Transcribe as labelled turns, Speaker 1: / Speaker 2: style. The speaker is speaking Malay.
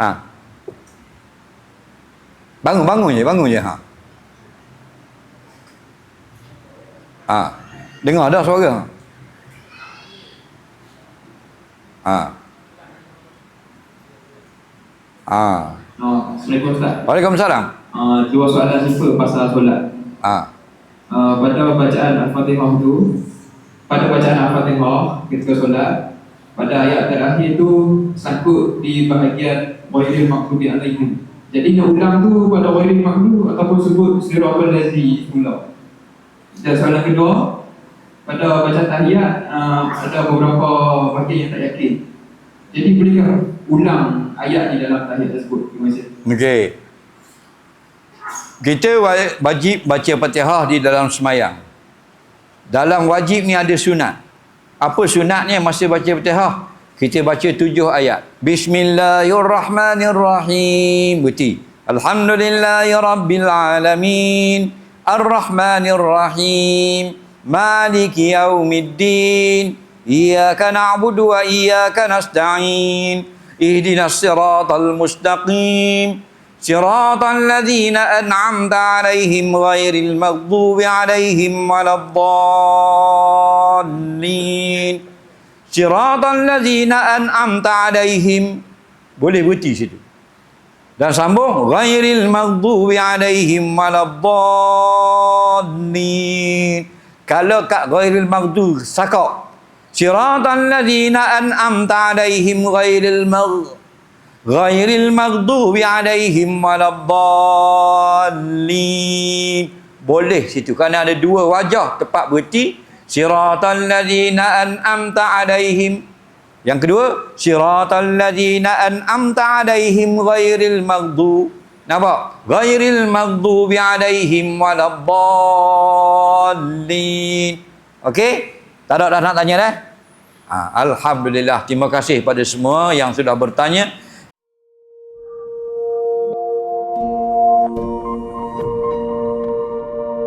Speaker 1: Ha. Bangun, bangun je, bangun je. Ha. Ha. Dengar dah suara. Ha. Ha.
Speaker 2: Oh, Assalamualaikum Ustaz.
Speaker 1: Waalaikumsalam.
Speaker 2: Uh, dua soalan simple pasal solat.
Speaker 1: Ha.
Speaker 2: Uh, pada bacaan Al-Fatihah tu, pada bacaan Al-Fatihah ketika solat, pada ayat terakhir tu sangkut di bahagian Ghairil Maghdubi Alaihim. Jadi nak ulang tu pada Ghairil Maghdubi ataupun sebut Siratal Lazi pula. Dan soalan kedua, pada bacaan tahiyat uh, ada beberapa bahagian yang tak yakin. Jadi bolehkah ulang ayat di dalam tahiyat tersebut?
Speaker 1: Okey. Kita wa- wajib baca Fatihah di dalam semayang. Dalam wajib ni ada sunat Apa sunatnya masa baca Fatihah? Kita baca tujuh ayat. Bismillahirrahmanirrahim. Berti. Alhamdulillahirrabbilalamin. Ar-Rahmanirrahim. Maliki yaumiddin. Iyaka na'budu wa iyaka nasta'in. Ihdinas siratal mustaqim. صراط الذين أنعمت عليهم غير المغضوب عليهم ولا الضالين Ciratan lazina an'amta alaihim. Boleh berhenti situ. Dan sambung. Ghairil maghdubi alaihim malabdanin. Kalau kat ghairil maghdub sakak. Ciratan lazina an'amta alaihim ghairil maghdub غير المغضوب عليهم ولا الضالين boleh situ kerana ada dua wajah tempat berhenti siratal ladzina an'amta alaihim. Yang kedua siratal ladzina an'amta alaihim ghairil maghdub nampak? Ghairil maghdubi alaihim waladdallin. Okey? Tak ada dah nak tanya dah? Ha, alhamdulillah. Terima kasih pada semua yang sudah bertanya